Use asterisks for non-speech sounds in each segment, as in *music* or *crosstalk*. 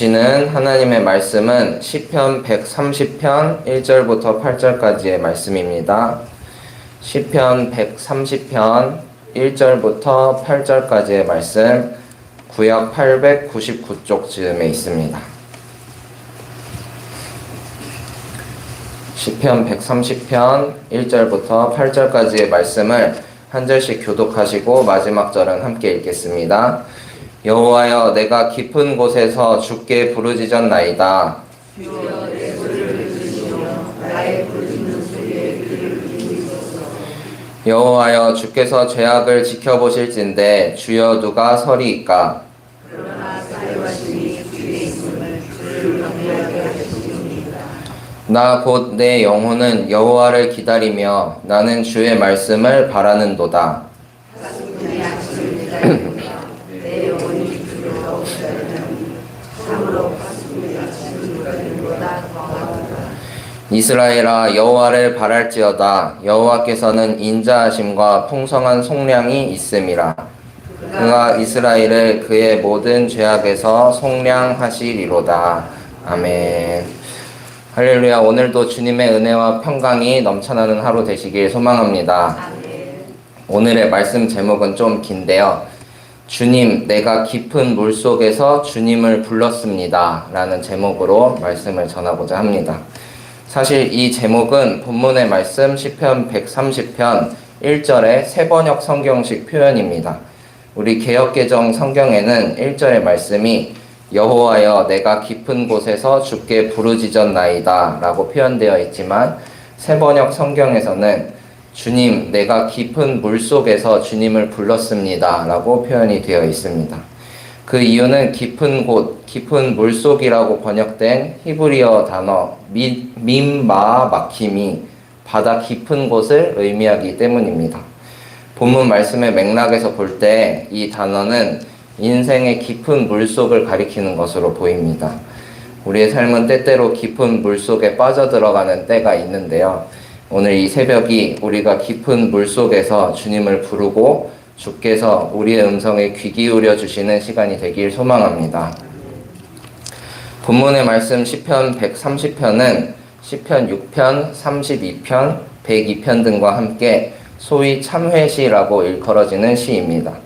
주시는 하나님의 말씀은 시편 130편 1절부터 8절까지의 말씀입니다. 시편 130편 1절부터 8절까지의 말씀 구약 899쪽 즈음에 있습니다. 시편 130편 1절부터 8절까지의 말씀을 한 절씩 교독하시고 마지막 절은 함께 읽겠습니다. 여호와여 내가 깊은 곳에서 주께 부르짖었나이다. 여호와여 주께서 죄악을 지켜보실진데 주여 누가 서리이까 나곧 내 영혼은 여호와를 기다리며 나는 주의 말씀을 바라는도다. *clears throat* 이스라엘아 여호와를 바랄지어다. 여호와께서는 인자하심과 풍성한 속량이 있음이라. 그가 이스라엘을 그의 모든 죄악에서 속량하시리로다. 아멘. 할렐루야. 오늘도 주님의 은혜와 평강이 넘쳐나는 하루 되시길 소망합니다. 오늘의 말씀 제목은 좀 긴데요. 주님 내가 깊은 물 속에서 주님을 불렀습니다. 라는 제목으로 말씀을 전하고자 합니다 사실 이 제목은 본문의 말씀 시편 130편 1절의 세번역 성경식 표현입니다. 우리 개혁개정 성경에는 1절의 말씀이 여호와여 내가 깊은 곳에서 주께 부르짖었나이다 라고 표현되어 있지만 세번역 성경에서는 주님 내가 깊은 물 속에서 주님을 불렀습니다 라고 표현이 되어 있습니다. 그 이유는 깊은 곳, 깊은 물속이라고 번역된 히브리어 단어 민마 마킴이 바다 깊은 곳을 의미하기 때문입니다. 본문 말씀의 맥락에서 볼 때 이 단어는 인생의 깊은 물속을 가리키는 것으로 보입니다. 우리의 삶은 때때로 깊은 물속에 빠져들어가는 때가 있는데요. 오늘 이 새벽이 우리가 깊은 물속에서 주님을 부르고 주께서 우리의 음성에 귀 기울여 주시는 시간이 되길 소망합니다. 본문의 말씀 시편 130편은 시편 6편, 32편, 102편 등과 함께 소위 참회시라고 일컬어지는 시입니다.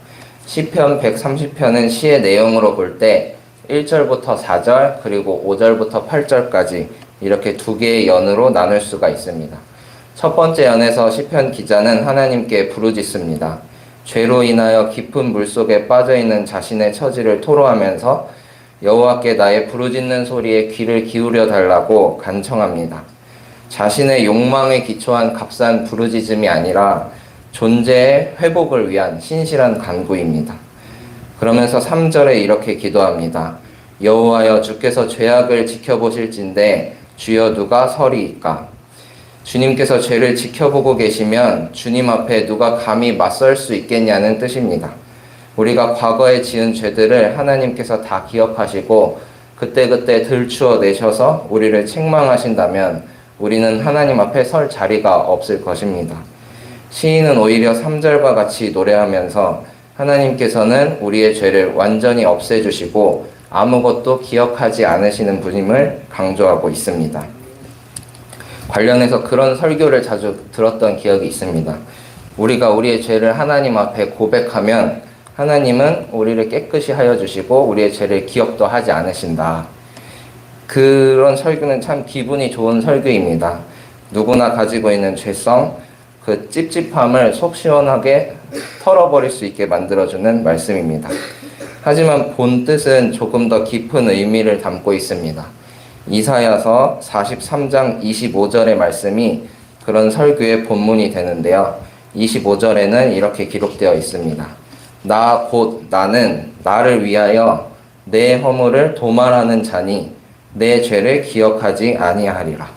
시편 130편은 시의 내용으로 볼 때 1절부터 4절 그리고 5절부터 8절까지 이렇게 두 개의 연으로 나눌 수가 있습니다. 첫 번째 연에서 시편 기자는 하나님께 부르짖습니다. 죄로 인하여 깊은 물속에 빠져 있는 자신의 처지를 토로하면서 여호와께 나의 부르짖는 소리에 귀를 기울여 달라고 간청합니다. 자신의 욕망에 기초한 값싼 부르짖음이 아니라 존재의 회복을 위한 신실한 간구입니다. 그러면서 3절에 이렇게 기도합니다. 여호와여 주께서 죄악을 지켜보실진데 주여 누가 서리이까 주님께서 죄를 지켜보고 계시면 주님 앞에 누가 감히 맞설 수 있겠냐는 뜻입니다. 우리가 과거에 지은 죄들을 하나님께서 다 기억하시고 그때그때 들추어 내셔서 우리를 책망하신다면 우리는 하나님 앞에 설 자리가 없을 것입니다. 시인은 오히려 3절과 같이 노래하면서 하나님께서는 우리의 죄를 완전히 없애주시고 아무것도 기억하지 않으시는 분임을 강조하고 있습니다. 관련해서 그런 설교를 자주 들었던 기억이 있습니다. 우리가 우리의 죄를 하나님 앞에 고백하면 하나님은 우리를 깨끗이 하여 주시고 우리의 죄를 기억도 하지 않으신다. 그런 설교는 참 기분이 좋은 설교입니다. 누구나 가지고 있는 죄성, 그 찝찝함을 속 시원하게 털어버릴 수 있게 만들어주는 말씀입니다. 하지만 본 뜻은 조금 더 깊은 의미를 담고 있습니다. 이사야서 43장 25절의 말씀이 그런 설교의 본문이 되는데요. 25절에는 이렇게 기록되어 있습니다. 나 곧 나는 나를 위하여 내 허물을 도말하는 자니 내 죄를 기억하지 아니하리라.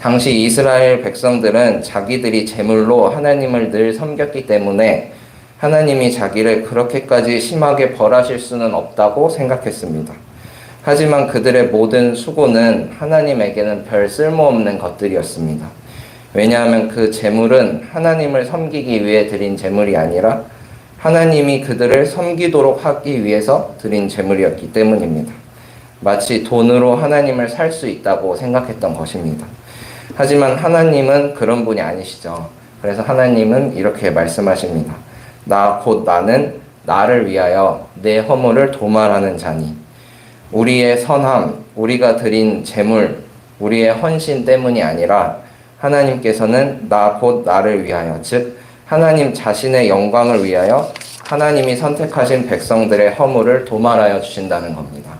당시 이스라엘 백성들은 자기들이 제물로 하나님을 늘 섬겼기 때문에 하나님이 자기를 그렇게까지 심하게 벌하실 수는 없다고 생각했습니다. 하지만 그들의 모든 수고는 하나님에게는 별 쓸모없는 것들이었습니다. 왜냐하면 그 재물은 하나님을 섬기기 위해 드린 재물이 아니라 하나님이 그들을 섬기도록 하기 위해서 드린 재물이었기 때문입니다. 마치 돈으로 하나님을 살 수 있다고 생각했던 것입니다. 하지만 하나님은 그런 분이 아니시죠. 그래서 하나님은 이렇게 말씀하십니다. 나 곧 나는 나를 위하여 내 허물을 도말하는 자니 우리의 선함, 우리가 드린 재물, 우리의 헌신 때문이 아니라 하나님께서는 나 곧 나를 위하여 즉 하나님 자신의 영광을 위하여 하나님이 선택하신 백성들의 허물을 도말하여 주신다는 겁니다.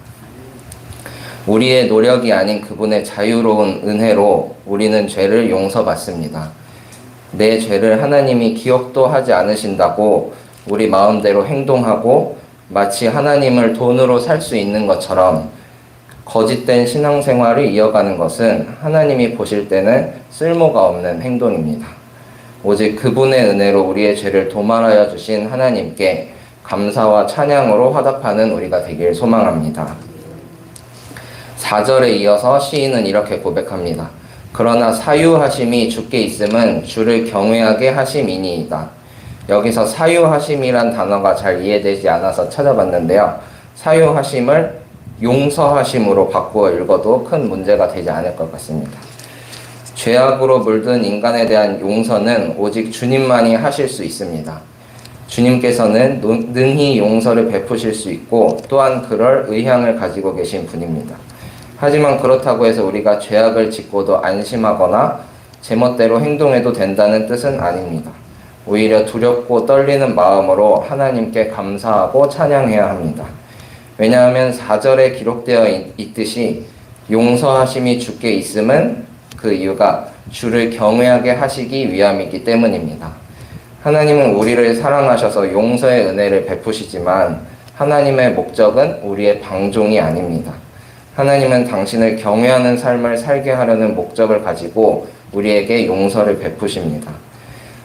우리의 노력이 아닌 그분의 자유로운 은혜로 우리는 죄를 용서받습니다. 내 죄를 하나님이 기억도 하지 않으신다고 우리 마음대로 행동하고 마치 하나님을 돈으로 살 수 있는 것처럼 거짓된 신앙생활을 이어가는 것은 하나님이 보실 때는 쓸모가 없는 행동입니다. 오직 그분의 은혜로 우리의 죄를 도말하여 주신 하나님께 감사와 찬양으로 화답하는 우리가 되길 소망합니다. 4절에 이어서 시인은 이렇게 고백합니다. 그러나 사유하심이 주께 있음은 주를 경외하게 하심이니이다. 여기서 사유하심이란 단어가 잘 이해되지 않아서 찾아봤는데요. 사유하심을 용서하심으로 바꾸어 읽어도 큰 문제가 되지 않을 것 같습니다. 죄악으로 물든 인간에 대한 용서는 오직 주님만이 하실 수 있습니다. 주님께서는 능히 용서를 베푸실 수 있고 또한 그럴 의향을 가지고 계신 분입니다. 하지만 그렇다고 해서 우리가 죄악을 짓고도 안심하거나 제멋대로 행동해도 된다는 뜻은 아닙니다. 오히려 두렵고 떨리는 마음으로 하나님께 감사하고 찬양해야 합니다. 왜냐하면 4절에 기록되어 있듯이 용서하심이 주께 있음은 그 이유가 주를 경외하게 하시기 위함이기 때문입니다. 하나님은 우리를 사랑하셔서 용서의 은혜를 베푸시지만 하나님의 목적은 우리의 방종이 아닙니다. 하나님은 당신을 경외하는 삶을 살게 하려는 목적을 가지고 우리에게 용서를 베푸십니다.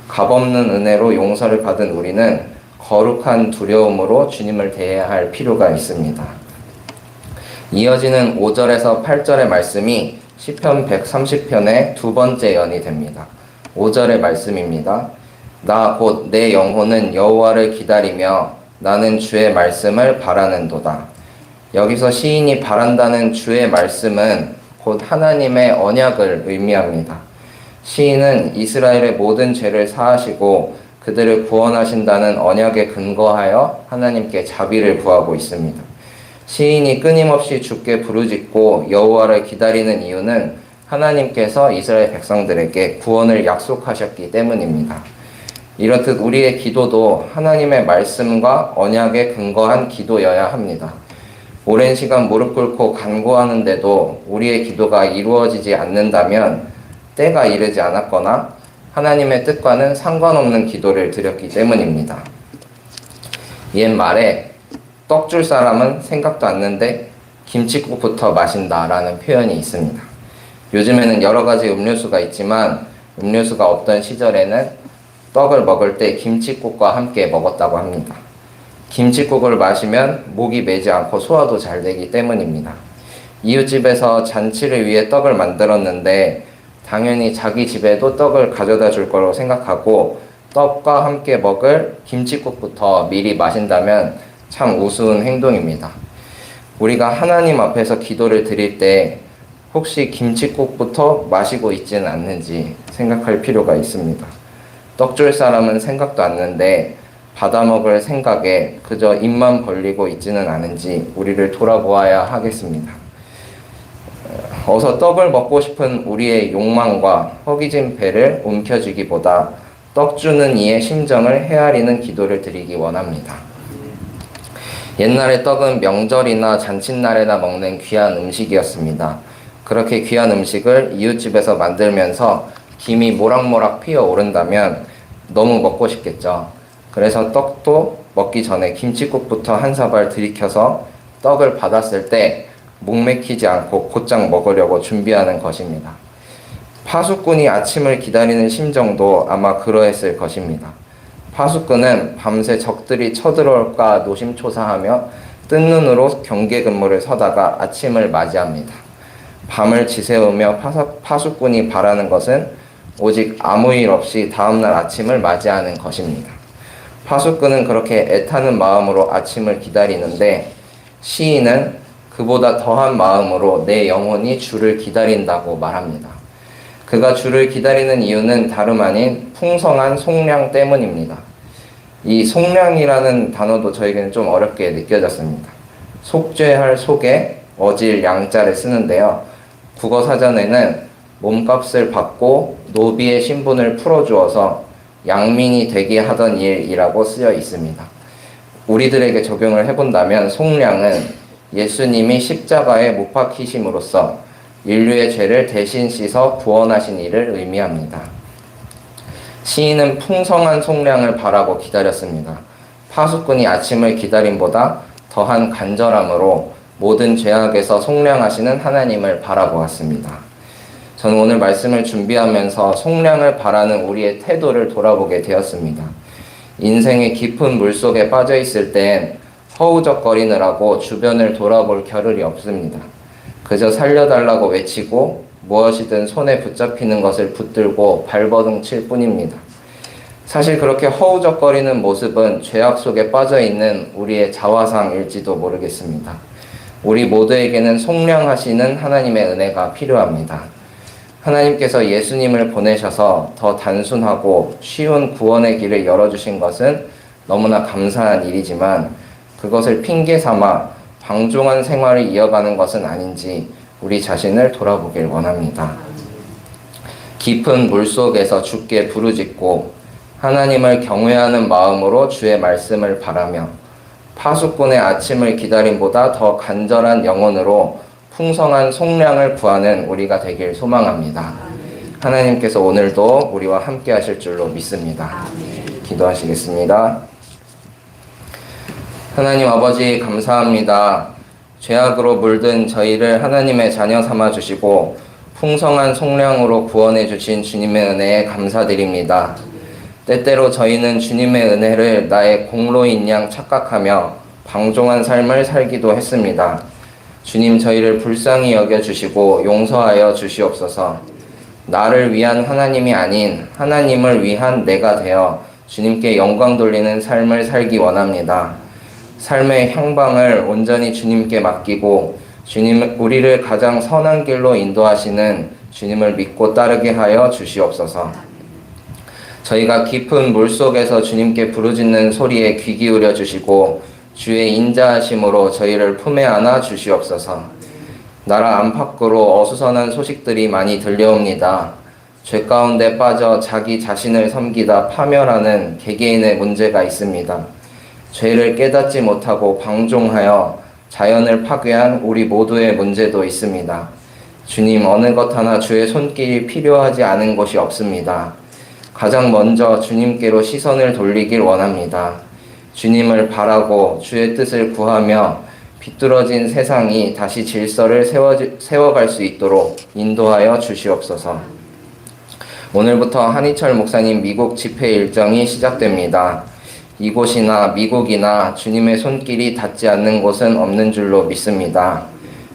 값없는 은혜로 용서를 받은 우리는 거룩한 두려움으로 주님을 대해야 할 필요가 있습니다. 이어지는 5절에서 8절의 말씀이 시편 130편의 두 번째 연이 됩니다. 5절의 말씀입니다. 나 곧 내 영혼은 여호와를 기다리며 나는 주의 말씀을 바라는도다. 여기서 시인이 바란다는 주의 말씀은 곧 하나님의 언약을 의미합니다. 시인은 이스라엘의 모든 죄를 사하시고 그들을 구원하신다는 언약에 근거하여 하나님께 자비를 구하고 있습니다. 시인이 끊임없이 주께 부르짖고 여호와를 기다리는 이유는 하나님께서 이스라엘 백성들에게 구원을 약속하셨기 때문입니다. 이렇듯 우리의 기도도 하나님의 말씀과 언약에 근거한 기도여야 합니다. 오랜 시간 무릎 꿇고 간구하는데도 우리의 기도가 이루어지지 않는다면 때가 이르지 않았거나 하나님의 뜻과는 상관없는 기도를 드렸기 때문입니다. 옛 말에 떡 줄 사람은 생각도 않는데 김치국부터 마신다라는 표현이 있습니다. 요즘에는 여러 가지 음료수가 있지만 음료수가 없던 시절에는 떡을 먹을 때 김치국과 함께 먹었다고 합니다. 김치국을 마시면 목이 메지 않고 소화도 잘 되기 때문입니다. 이웃집에서 잔치를 위해 떡을 만들었는데 당연히 자기 집에도 떡을 가져다 줄 거라고 생각하고 떡과 함께 먹을 김치국부터 미리 마신다면 참 우스운 행동입니다. 우리가 하나님 앞에서 기도를 드릴 때 혹시 김치국부터 마시고 있지는 않는지 생각할 필요가 있습니다. 떡 줄 사람은 생각도 않는데 받아 먹을 생각에 그저 입만 벌리고 있지는 않은지 우리를 돌아보아야 하겠습니다. 어서 떡을 먹고 싶은 우리의 욕망과 허기진 배를 움켜쥐기보다 떡 주는 이의 심정을 헤아리는 기도를 드리기 원합니다. 옛날에 떡은 명절이나 잔칫날에나 먹는 귀한 음식이었습니다. 그렇게 귀한 음식을 이웃집에서 만들면서 김이 모락모락 피어 오른다면 너무 먹고 싶겠죠. 그래서 떡도 먹기 전에 김치국부터 한 사발 들이켜서 떡을 받았을 때 목맥히지 않고 곧장 먹으려고 준비하는 것입니다. 파수꾼이 아침을 기다리는 심정도 아마 그러했을 것입니다. 파수꾼은 밤새 적들이 쳐들어올까 노심초사하며 뜬 눈으로 경계 근무를 서다가 아침을 맞이합니다. 밤을 지새우며 파수꾼이 바라는 것은 오직 아무 일 없이 다음날 아침을 맞이하는 것입니다. 파수꾼은 그렇게 애타는 마음으로 아침을 기다리는데 시인은 그 그보다 더한 마음으로 내 영혼이 주를 기다린다고 말합니다. 그가 주를 기다리는 이유는 다름 아닌 풍성한 속량 때문입니다. 이 속량이라는 단어도 저에게는 좀 어렵게 느껴졌습니다. 속죄할 속에 어질 양자를 쓰는데요. 국어 사전에는 몸값을 받고 노비의 신분을 풀어주어서 양민이 되게 하던 일이라고 쓰여 있습니다. 우리들에게 적용을 해본다면 속량은 예수님이 십자가에 못 박히심으로써 인류의 죄를 대신 씻어 구원하신 일을 의미합니다. 시인은 풍성한 속량을 바라고 기다렸습니다. 파수꾼이 아침을 기다림보다 더한 간절함으로 모든 죄악에서 속량하시는 하나님을 바라보았습니다. 저는 오늘 말씀을 준비하면서 속량을 바라는 우리의 태도를 돌아보게 되었습니다. 인생의 깊은 물속에 빠져 있을 땐 허우적거리느라고 주변을 돌아볼 겨를이 없습니다. 그저 살려달라고 외치고 무엇이든 손에 붙잡히는 것을 붙들고 발버둥 칠 뿐입니다. 사실 그렇게 허우적거리는 모습은 죄악 속에 빠져 있는 우리의 자화상일지도 모르겠습니다. 우리 모두에게는 속량하시는 하나님의 은혜가 필요합니다. 하나님께서 예수님을 보내셔서 더 단순하고 쉬운 구원의 길을 열어주신 것은 너무나 감사한 일이지만 그것을 핑계 삼아 방종한 생활을 이어가는 것은 아닌지 우리 자신을 돌아보길 원합니다. 깊은 물 속에서 주께 부르짖고 하나님을 경외하는 마음으로 주의 말씀을 바라며 파수꾼의 아침을 기다림보다 더 간절한 영혼으로 풍성한 속량을 구하는 우리가 되길 소망합니다. 하나님께서 오늘도 우리와 함께 하실 줄로 믿습니다. 기도하시겠습니다. 하나님 아버지 감사합니다. 죄악으로 물든 저희를 하나님의 자녀 삼아 주시고 풍성한 속량으로 구원해 주신 주님의 은혜에 감사드립니다. 때때로 저희는 주님의 은혜를 나의 공로인 양 착각하며 방종한 삶을 살기도 했습니다. 주님 저희를 불쌍히 여겨 주시고 용서하여 주시옵소서. 나를 위한 하나님이 아닌 하나님을 위한 내가 되어 주님께 영광 돌리는 삶을 살기 원합니다. 삶의 향방을 온전히 주님께 맡기고 주님 우리를 가장 선한 길로 인도하시는 주님을 믿고 따르게 하여 주시옵소서. 저희가 깊은 물 속에서 주님께 부르짖는 소리에 귀 기울여 주시고 주의 인자하심으로 저희를 품에 안아 주시옵소서. 나라 안팎으로 어수선한 소식들이 많이 들려옵니다. 죄 가운데 빠져 자기 자신을 섬기다 파멸하는 개개인의 문제가 있습니다. 죄를 깨닫지 못하고 방종하여 자연을 파괴한 우리 모두의 문제도 있습니다. 주님, 어느 것 하나 주의 손길이 필요하지 않은 곳이 없습니다. 가장 먼저 주님께로 시선을 돌리길 원합니다. 주님을 바라고 주의 뜻을 구하며 비뚤어진 세상이 다시 질서를 세워, 세워갈 수 있도록 인도하여 주시옵소서. 오늘부터 한희철 목사님 미국 집회 일정이 시작됩니다. 이곳이나 미국이나 주님의 손길이 닿지 않는 곳은 없는 줄로 믿습니다.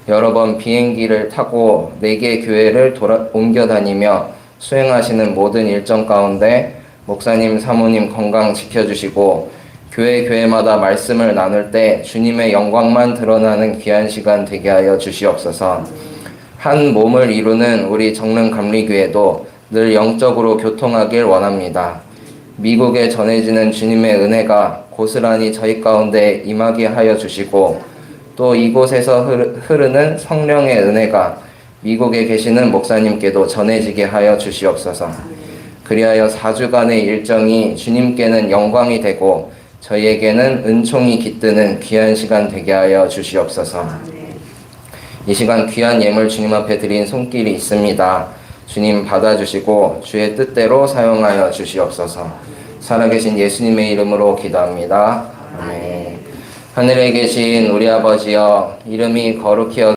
여러 번 비행기를 타고 네 개 교회를 돌아, 옮겨 다니며 수행하시는 모든 일정 가운데 목사님, 사모님 건강 지켜주시고 교회 교회마다 말씀을 나눌 때 주님의 영광만 드러나는 귀한 시간 되게 하여 주시옵소서. 한 몸을 이루는 우리 정릉 감리교회도 늘 영적으로 교통하길 원합니다. 미국에 전해지는 주님의 은혜가 고스란히 저희 가운데 임하게 하여 주시고 또 이곳에서 흐르는 성령의 은혜가 미국에 계시는 목사님께도 전해지게 하여 주시옵소서. 그리하여 4주간의 일정이 주님께는 영광이 되고 저희에게는 은총이 깃드는 귀한 시간 되게 하여 주시옵소서. 이 시간 귀한 예물 주님 앞에 드린 손길이 있습니다. 주님 받아주시고 주의 뜻대로 사용하여 주시옵소서. 살아계신 예수님의 이름으로 기도합니다. 아멘. 하늘에 계신 우리 아버지여 이름이 거룩히 여